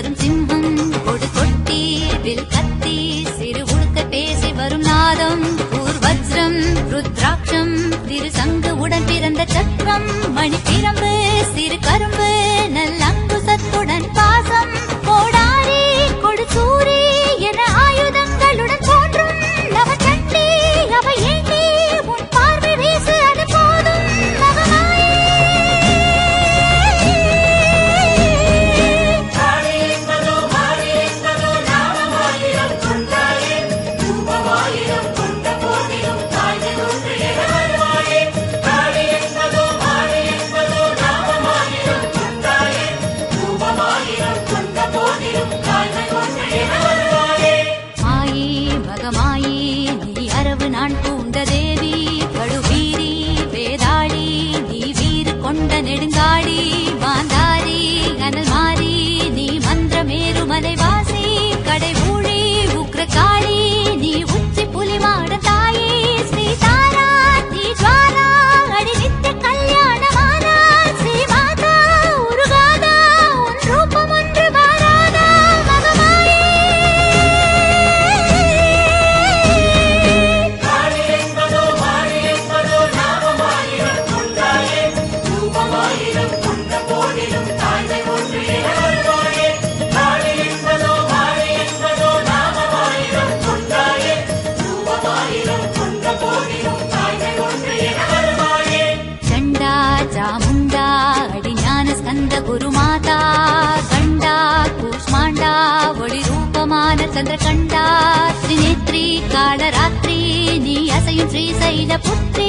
வரும் சிம்மம். கொடு கொட்டி வில் கத்தி சிறு உடுக்க பேசி வரும் நாதம். ஊர் வஜ்ரம் ருத்ராட்சம் திரு சங்கு உடன் பிறந்த சக்கரம். மகமாயே நீ அரவு நான் பூண்ட தேவி கடுவீரி வேதாளி நீ வீறு கொண்ட நெடுங்காடி மாந்தாரி அனல் மாறி நீ மந்திரமேரு மலைவா சந்திர கண்டா திரிநேத்ரி காளராத்திரி நீ அசையும் ஸ்ரீசைல புத்திரி